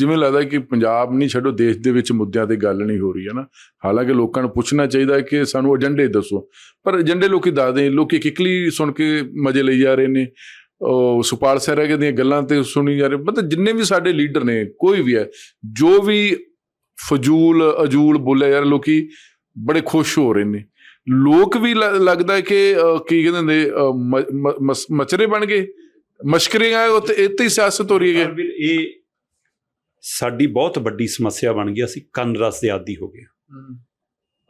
ਜਿਵੇਂ ਲੱਗਦਾ ਕਿ ਪੰਜਾਬ ਨਹੀਂ ਛੱਡੋ, ਦੇਸ਼ ਦੇ ਵਿੱਚ ਮੁੱਦਿਆਂ ਤੇ ਗੱਲ ਨਹੀਂ ਹੋ ਰਹੀ ਹੈ ਨਾ। ਹਾਲਾਂਕਿ ਲੋਕਾਂ ਨੂੰ ਪੁੱਛਣਾ ਚਾਹੀਦਾ ਹੈ ਕਿ ਸਾਨੂੰ ਏਜੰਡੇ ਦੱਸੋ। ਪਰ ਏਜੰਡੇ ਲੋਕੀ ਦੱਸਦੇ ਲੋਕੀ ਕਿਕਲੀ ਸੁਣ ਕੇ ਮਜ਼ੇ ਲਈ ਜਾ ਰਹੇ ਨੇ। ਉਹ ਸੁਪਾਲ ਸਹਿਰਾ ਦੀਆਂ ਗੱਲਾਂ ਤੇ ਸੁਣੀ ਜਾ ਰਹੇ ਮਤਲਬ ਜਿੰਨੇ ਵੀ ਸਾਡੇ ਲੀਡਰ ਨੇ, ਕੋਈ ਵੀ ਹੈ, ਜੋ ਵੀ ਫਜ਼ੂਲ, ਅਜੂਲ ਬੋਲਿਆ ਯਾਰ ਲੋਕੀ ਬੜੇ ਖੁਸ਼ ਹੋ ਰਹੇ ਨੇ। ਲੋਕ ਵੀ ਲੱਗਦਾ ਹੈ ਕਿ ਕੀ ਕਹਿੰਦੇ ਨੇ ਮਸ- ਮਚਰੇ ਬਣ ਗਏ। ਮਸ਼ਕਰੀਆਂ ਆ ਉੱਤੇ ਇੱਥੇ ਹੀ ਸਿਆਸਤ ਹੋ ਰਹੀ ਹੈ ਪਰ ਇਹ ਸਾਡੀ ਬਹੁਤ ਵੱਡੀ ਸਮੱਸਿਆ ਬਣ ਗਈ ਅਸੀਂ ਕੰਨ ਰਸ ਦੇ ਆਦੀ ਹੋ ਗਏ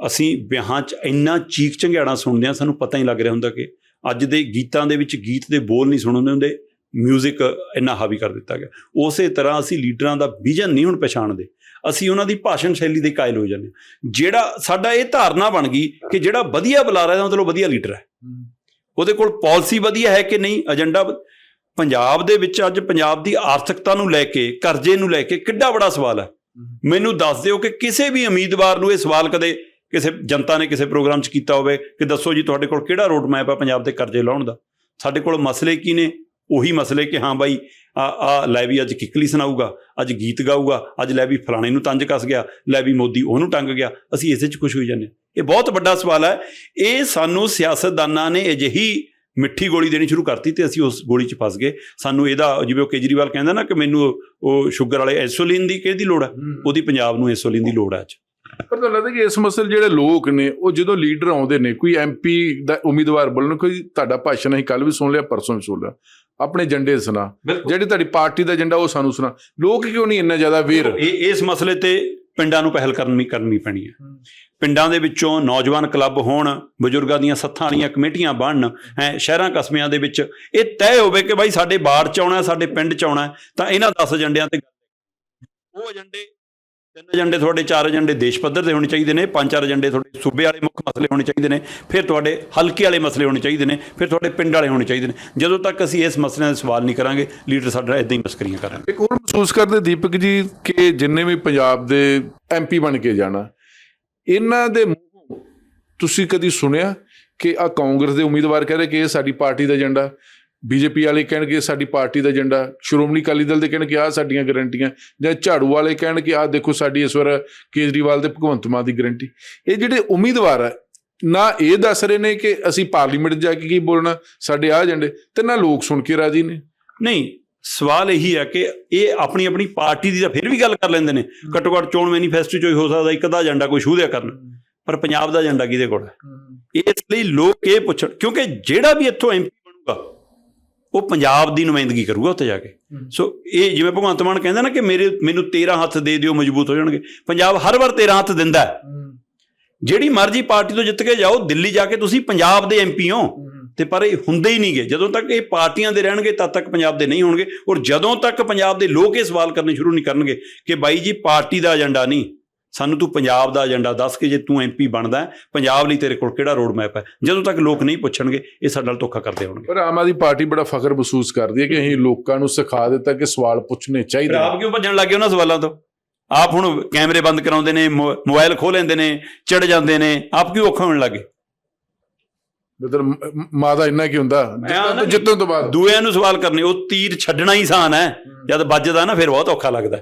ਅਸੀਂ ਵਿਆਹਾਂ 'ਚ ਇੰਨਾ ਚੀਕ ਚੰਗਿਆੜਾ ਸੁਣਦੇ ਹਾਂ ਸਾਨੂੰ ਪਤਾ ਹੀ ਲੱਗ ਰਿਹਾ ਹੁੰਦਾ ਕਿ ਅੱਜ ਦੇ ਗੀਤਾਂ ਦੇ ਵਿੱਚ ਗੀਤ ਦੇ ਬੋਲ ਨਹੀਂ ਸੁਣਦੇ ਹੁੰਦੇ 뮤직 ਇੰਨਾ ਹਾਵੀ ਕਰ ਦਿੱਤਾ ਗਿਆ। ਉਸੇ ਤਰ੍ਹਾਂ ਅਸੀਂ ਲੀਡਰਾਂ ਦਾ ਵਿਜ਼ਨ ਨਹੀਂ ਹੁਣ ਪਛਾਣਦੇ ਅਸੀਂ ਉਹਨਾਂ ਦੀ ਭਾਸ਼ਣ ਸ਼ੈਲੀ ਦੇ ਕਾਇਲ ਹੋ ਜਾਂਦੇ। ਜਿਹੜਾ ਸਾਡਾ ਇਹ ਧਾਰਨਾ ਬਣ ਗਈ ਕਿ ਜਿਹੜਾ ਵਧੀਆ ਬੁਲਾ ਰਿਹਾ ਮਤਲਬ ਵਧੀਆ ਲੀਡਰ ਹੈ। ਉਹਦੇ ਕੋਲ ਪਾਲਿਸੀ ਵਧੀਆ ਹੈ ਕਿ ਨਹੀਂ ਏਜੰਡਾ ਪੰਜਾਬ ਦੇ ਵਿੱਚ ਅੱਜ ਪੰਜਾਬ ਦੀ ਆਰਥਿਕਤਾ ਨੂੰ ਲੈ ਕੇ, ਕਰਜ਼ੇ ਨੂੰ ਲੈ ਕੇ ਕਿੱਡਾ ਬੜਾ ਸਵਾਲ ਹੈ। ਮੈਨੂੰ ਦੱਸ ਦਿਓ ਕਿ ਕਿਸੇ ਵੀ ਉਮੀਦਵਾਰ ਨੂੰ ਇਹ ਸਵਾਲ ਕਦੇ ਕਿਸੇ ਜਨਤਾ ਨੇ ਕਿਸੇ ਪ੍ਰੋਗਰਾਮ 'ਚ ਕੀਤਾ ਹੋਵੇ ਕਿ ਦੱਸੋ ਜੀ ਤੁਹਾਡੇ ਕੋਲ ਕਿਹੜਾ ਰੋਡ ਮੈਪ ਹੈ ਪੰਜਾਬ ਦੇ ਕਰਜ਼ੇ ਲਾਉਣ ਦਾ? ਸਾਡੇ ਕੋਲ ਮਸਲੇ ਕੀ ਨੇ? ਉਹੀ ਮਸਲੇ ਕਿ ਹਾਂ ਬਾਈ, ਆ ਆ ਲੈ ਵੀ ਅੱਜ ਕਿੱਕਲੀ ਸੁਣਾਊਗਾ, ਅੱਜ ਗੀਤ ਗਾਊਗਾ, ਅੱਜ ਲੈ ਵੀ ਫਲਾਣੇ ਨੂੰ ਤੰਜ ਕੱਸ ਗਿਆ, ਲੈ ਵੀ ਮੋਦੀ ਉਹਨੂੰ ਟੰਗ ਗਿਆ। ਅਸੀਂ ਇਸੇ 'ਚ ਖੁਸ਼ ਹੋਈ ਜਾਂਦੇ ਹਾਂ। ਇਹ ਬਹੁਤ ਵੱਡਾ ਸਵਾਲ ਹੈ। ਇਹ ਸਾਨੂੰ ਸਿਆਸਤਦਾਨਾਂ ਨੇ ਅਜਿਹੀ ਮਿੱਠੀ ਗੋਲੀ ਦੇਣੀ ਸ਼ੁਰੂ ਕਰਤੀ ਤੇ ਅਸੀਂ ਉਸ ਗੋਲੀ 'ਚ ਫਸ ਗਏ। ਸਾਨੂੰ ਇਹਦਾ ਜਿਵੇਂ ਉਹ ਕੇਜਰੀਵਾਲ ਕਹਿੰਦਾ ਨਾ ਕਿ ਮੈਨੂੰ ਉਹ ਸ਼ੂਗਰ ਵਾਲੇ ਐਸੋਲਿਨ ਦੀ ਕਿਹਦੀ ਲੋੜ ਹੈ। ਉਹਦੀ ਪੰਜਾਬ ਨੂੰ ਐਸੋਲਿਨ ਦੀ ਲੋੜ ਹੈ ਅੱਜ। ਪਰ ਤੁਹਾਨੂੰ ਲੱਗਦਾ ਕਿ ਇਸ ਮਸਲੇ ਜਿਹੜੇ ਲੋਕ ਨੇ ਉਹ ਜਦੋਂ ਲੀਡਰ ਆਉਂਦੇ ਨੇ ਕੋਈ ਐਮਪੀ ਦਾ ਉਮੀਦਵਾਰ ਬੋਲਣ ਕੋਈ ਤੁਹਾਡਾ ਭਾਸ਼ਣ ਅਸੀਂ ਕੱਲ ਵੀ ਸੁਣ ਲਿਆ ਪਰਸੋਂ ਵੀ ਸੁਣ ਲਿਆ। ਆਪਣੇ ਏਜੰਡੇ ਸੁਣਾ। ਜਿਹੜੀ ਤੁਹਾਡੀ ਪਾਰਟੀ ਦਾ ਏਜੰਡਾ ਉਹ ਸਾਨੂੰ ਸੁਣਾ। ਲੋਕ ਕਿਉਂ ਨਹੀਂ ਇੰਨਾ ਜ਼ਿਆਦਾ ਵੇਰ ਇਸ ਮਸਲੇ ਤੇ ਪਿੰਡਾਂ ਨੂੰ ਪਹਿਲ ਕਰਨੀ ਕਰਨੀ ਪੈਣੀ ਹੈ। ਪਿੰਡਾਂ ਦੇ ਵਿੱਚੋਂ ਨੌਜਵਾਨ ਕਲੱਬ ਹੋਣ, ਬਜ਼ੁਰਗਾਂ ਦੀਆਂ ਸੱਥਾਂ ਵਾਲੀਆਂ ਕਮੇਟੀਆਂ ਬਣਨ, ਹੈ, ਸ਼ਹਿਰਾਂ ਕਸਬਿਆਂ ਦੇ ਵਿੱਚ ਇਹ ਤੈਅ ਹੋਵੇ ਕਿ ਬਾਈ ਸਾਡੇ ਬਾੜ ਚ ਆਉਣਾ, ਸਾਡੇ ਪਿੰਡ ਚ ਆਉਣਾ, ਤਾਂ ਇਹਨਾਂ 10 ਏਜੰਡਿਆਂ ਤੇ ਉਹ ਏਜੰਡੇ ਤਿੰਨ ਏਜੰਡੇ ਤੁਹਾਡੇ, ਚਾਰ ਏਜੰਡੇ ਦੇਸ਼ ਪੱਧਰ ਦੇ ਹੋਣੇ ਚਾਹੀਦੇ ਨੇ, ਪੰਜ ਚਾਰ ਏਜੰਡੇ ਤੁਹਾਡੇ ਸੂਬੇ ਵਾਲੇ ਮੁੱਖ ਮਸਲੇ ਹੋਣੇ ਚਾਹੀਦੇ ਨੇ, ਫਿਰ ਤੁਹਾਡੇ ਹਲਕੇ ਵਾਲੇ ਮਸਲੇ ਹੋਣੇ ਚਾਹੀਦੇ ਨੇ, ਫਿਰ ਤੁਹਾਡੇ ਪਿੰਡ ਵਾਲੇ ਹੋਣੇ ਚਾਹੀਦੇ ਨੇ। ਜਦੋਂ ਤੱਕ ਅਸੀਂ ਇਸ ਮਸਲਿਆਂ ਦੇ ਸਵਾਲ ਨਹੀਂ ਕਰਾਂਗੇ, ਲੀਡਰ ਸਾਡਾ ਇਦਾਂ ਹੀ ਮਸਕਰੀਆਂ ਕਰਾਂਗੇ। ਇੱਕ ਹੋਰ ਮਹਿਸੂਸ ਕਰਦੇ ਦੀਪਕ ਜੀ ਕਿ ਜਿੰਨੇ ਵੀ ਪੰਜਾਬ ਦੇ ਐਮਪੀ ਬਣ ਕੇ ਜਾਣਾ, ਇਹਨਾਂ ਦੇ ਮੂੰਹੋਂ ਤੁਸੀਂ ਕਦੀ ਸੁਣਿਆ ਕਿ ਆ ਕਾਂਗਰਸ ਦੇ ਉਮੀਦਵਾਰ ਕਹਿ ਰਹੇ ਕਿ ਇਹ ਸਾਡੀ ਪਾਰਟੀ ਦਾ ਏਜੰਡਾ? ਬੀਜੇਪੀ ਵਾਲੇ ਕਹਿਣਗੇ ਸਾਡੀ ਪਾਰਟੀ ਦਾ ਏਜੰਡਾ ਸ਼੍ਰੋਮਣੀ ਅਕਾਲੀ ਦਲ ਦੇ ਕਹਿਣਗੇ ਆ ਸਾਡੀਆਂ ਗਰੰਟੀਆਂ ਜਾਂ ਝਾੜੂ ਵਾਲੇ ਕਹਿਣਗੇ ਆ ਦੇਖੋ ਸਾਡੀ ਇਸ ਵਾਰ ਕੇਜਰੀਵਾਲ ਤੇ ਭਗਵੰਤ ਮਾਨ ਦੀ ਗਰੰਟੀ। ਇਹ ਜਿਹੜੇ ਉਮੀਦਵਾਰ ਹੈ ਨਾ ਇਹ ਦੱਸ ਰਹੇ ਨੇ ਕਿ ਅਸੀਂ ਪਾਰਲੀਮੈਂਟ ਜਾ ਕੇ ਕੀ ਬੋਲਣਾ ਸਾਡੇ ਆ ਏਜੰਡੇ ਤੇ ਨਾ ਲੋਕ ਸੁਣ ਕੇ ਰਾਜੀ ਨੇ। ਨਹੀਂ ਸਵਾਲ ਇਹੀ ਹੈ ਕਿ ਇਹ ਆਪਣੀ ਆਪਣੀ ਪਾਰਟੀ ਦੀ ਤਾਂ ਫਿਰ ਵੀ ਗੱਲ ਕਰ ਲੈਂਦੇ ਨੇ। ਘੱਟੋ ਘੱਟ ਚੋਣ ਮੈਨੀਫੈਸਟੋ ਚੋਂ ਹੀ ਸਕਦਾ ਇੱਕ ਅੱਧਾ ਏਜੰਡਾ ਕੋਈ ਛੂਦਿਆ ਕਰਨ ਪਰ ਪੰਜਾਬ ਦਾ ਏਜੰਡਾ ਕਿਹਦੇ ਕੋਲ ਹੈ। ਇਸ ਲਈ ਲੋਕ ਇਹ ਪੁੱਛਣ ਕਿਉਂਕਿ ਜਿਹੜਾ ਵੀ ਇੱਥੋਂ ਐਮਪੀ ਬਣੂਗਾ ਉਹ ਪੰਜਾਬ ਦੀ ਨੁਮਾਇੰਦਗੀ ਕਰੂਗਾ ਉੱਥੇ ਜਾ ਕੇ। ਸੋ ਇਹ ਜਿਵੇਂ ਭਗਵੰਤ ਮਾਨ ਕਹਿੰਦਾ ਨਾ ਕਿ ਮੇਰੇ ਮੈਨੂੰ 13 ਹੱਥ ਦੇ ਦਿਓ ਮਜ਼ਬੂਤ ਹੋ ਜਾਣਗੇ। ਪੰਜਾਬ ਹਰ ਵਾਰ 13 ਹੱਥ ਦਿੰਦਾ ਜਿਹੜੀ ਮਰਜ਼ੀ ਪਾਰਟੀ ਤੋਂ ਜਿੱਤ ਕੇ ਜਾਓ ਦਿੱਲੀ ਜਾ ਕੇ ਤੁਸੀਂ ਪੰਜਾਬ ਦੇ ਐਮਪੀ ਹੋ। ਤੇ ਪਰ ਇਹ ਹੁੰਦੇ ਹੀ ਨਹੀਂਗੇ ਜਦੋਂ ਤੱਕ ਇਹ ਪਾਰਟੀਆਂ ਦੇ ਰਹਿਣਗੇ ਤਦ ਤੱਕ ਪੰਜਾਬ ਦੇ ਨਹੀਂ ਹੋਣਗੇ। ਔਰ ਜਦੋਂ ਤੱਕ ਪੰਜਾਬ ਦੇ ਲੋਕ ਇਹ ਸਵਾਲ ਕਰਨੇ ਸ਼ੁਰੂ ਨਹੀਂ ਕਰਨਗੇ ਕਿ ਬਾਈ ਜੀ ਪਾਰਟੀ ਦਾ ਏਜੰਡਾ ਨਹੀਂ। ਸਾਨੂੰ ਤੂੰ ਪੰਜਾਬ ਦਾ ਏਜੰਡਾ ਦੱਸ ਕੇ ਜੇ ਤੂੰ ਐਮਪੀ ਬਣਦਾ ਪੰਜਾਬ ਲਈ ਤੇਰੇ ਕੋਲ ਕਿਹੜਾ ਰੋਡ ਮੈਪ ਹੈ? ਜਦੋਂ ਤੱਕ ਲੋਕ ਨਹੀਂ ਪੁੱਛਣਗੇ ਇਹ ਸਾਡੇ ਨਾਲ ਧੋਖਾ ਕਰਦੇ ਹੋਣਗੇ। ਪਰ ਆਮ ਆਦਮੀ ਪਾਰਟੀ ਬੜਾ ਫਖਰ ਮਹਿਸੂਸ ਕਰਦੀ ਹੈ ਕਿ ਅਸੀਂ ਲੋਕਾਂ ਨੂੰ ਸਿਖਾ ਦਿੱਤਾ ਕਿ ਸਵਾਲ ਪੁੱਛਣੇ ਚਾਹੀਦੇ। ਆਪ ਕਿਉਂ ਭੱਜਣ ਲੱਗੇ ਉਹਨਾਂ ਸਵਾਲਾਂ ਤੋਂ? ਆਪ ਹੁਣ ਕੈਮਰੇ ਬੰਦ ਕਰਾਉਂਦੇ ਨੇ ਮੋਬਾਈਲ ਖੋਹ ਲੈਂਦੇ ਨੇ ਚੜ ਜਾਂਦੇ ਨੇ ਆਪ ਕਿਉਂ ਔਖਾ ਹੋਣ ਲੱਗੇ ਮਤਲਬ ਮ- ਮ- ਮਾਂ ਦਾ ਇੰਨਾ ਕੀ ਹੁੰਦਾ? ਜਿੱਤਣ ਤੋਂ- ਬਾਅਦ। ਦੂਇਆਂ ਨੂੰ ਸਵਾਲ ਕਰਨੇ ਉਹ ਤੀਰ ਛੱਡਣਾ ਹੀ ਆਸਾਨ ਹੈ। ਜਦ ਵੱਜਦਾ ਨਾ ਫਿਰ ਬਹੁਤ ਔਖਾ ਲੱਗਦਾ।